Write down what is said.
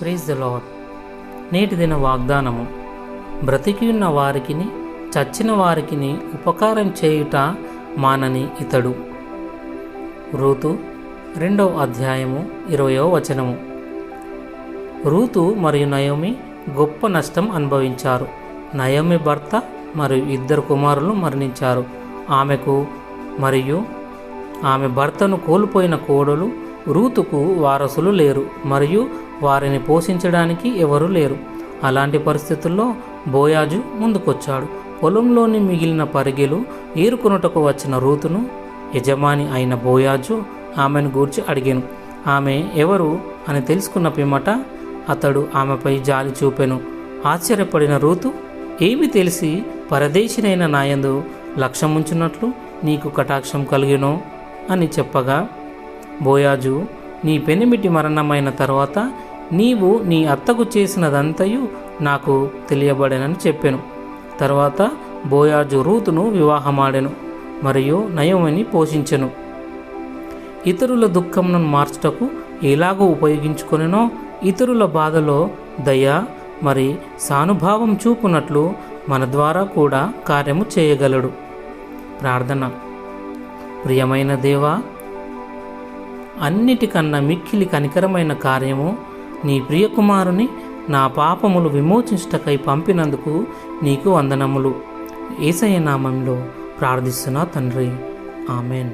Praise the lord నేటి దిన వాగ్దానము బ్రతికి ఉన్న వారికిని చచ్చిన వారికిని ఉపకారం చేయుట మానని ఇతడు. రూతు రెండవ అధ్యాయము ఇరవయో వచనము. రూతు మరియు నయోమి గొప్ప నష్టం అనుభవించారు. నయోమి భర్త మరియు ఇద్దరు కుమారులు మరణించారు. ఆమెకు మరియు ఆమె భర్తను కోల్పోయిన కోడలు రూతుకు వారసులు లేరు. మరియు వారిని పోషించడానికి ఎవరూ లేరు. అలాంటి పరిస్థితుల్లో బోయాజు ముందుకొచ్చాడు. పొలంలోని మిగిలిన పరిగెలు ఏరుకొనుటకు వచ్చిన రూతును యజమాని అయిన బోయాజు ఆమెను గూర్చి అడిగాను. ఆమె ఎవరు? అని తెలుసుకున్న పిమ్మట అతడు ఆమెపై జాలి చూపెను. ఆశ్చర్యపడిన రూతు ఏమి తెలిసి పరదేశినైన నాయందు లక్ష్యముంచున్నట్లు నీకు కటాక్షం కలిగినో? అని చెప్పగా బోయాజు నీ పెనిమిటి మరణమైన తర్వాత నీవు నీ అత్తకు చేసినదంతయు నాకు తెలియబడెనని చెప్పెను. తర్వాత బోయాజు రూతును వివాహమాడెను మరియు నయమని పోషించెను. ఇతరుల దుఃఖమును మార్చుటకు ఎలాగో ఉపయోగించుకొనినో ఇతరుల బాధలో దయ మరి సానుభావం చూపునట్లు మన ద్వారా కూడా కార్యము చేయగలడు. ప్రార్థన. ప్రియమైన దేవా అన్నిటికన్నా మిక్కిలి కనికరమైన కార్యము నీ ప్రియకుమారుని నా పాపములు విమోచించుటకై పంపినందుకు నీకు వందనములు. ఏసయ్య నామంలో ప్రార్థిస్తున్నా తండ్రి. ఆమెన్.